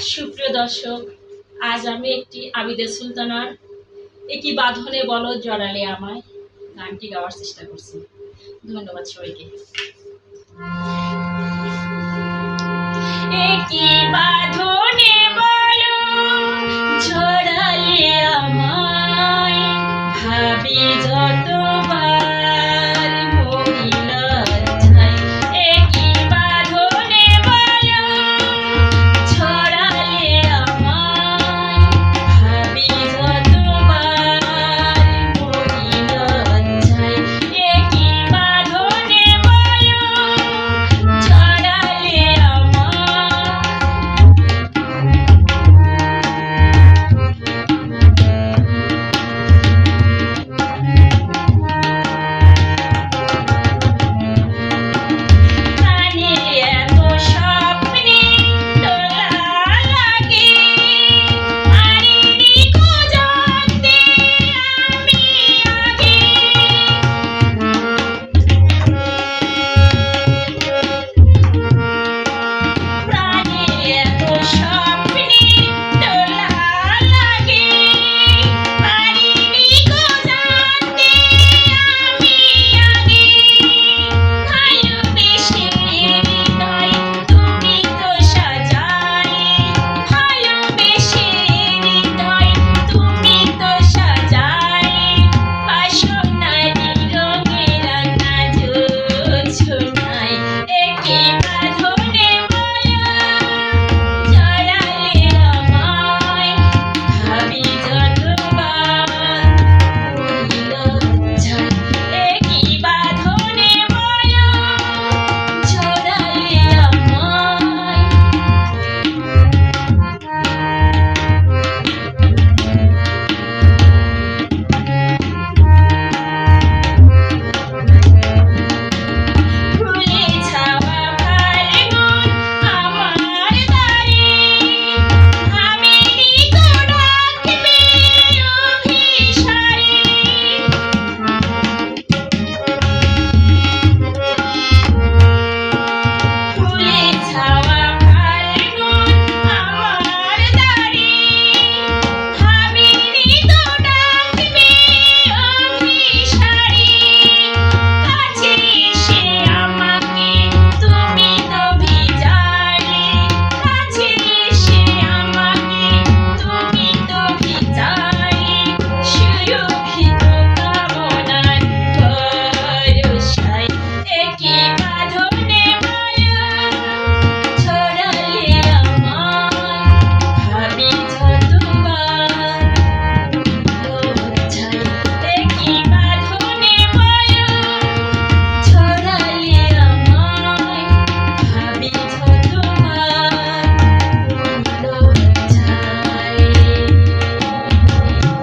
সুপ্রিয় দর্শক, আজ আমি একটি আবিদে সুলতানার একই বাঁধনে বলো জড়ালে আমায় গানটি গাওয়ার চেষ্টা করছি। ধন্যবাদ সবাইকে।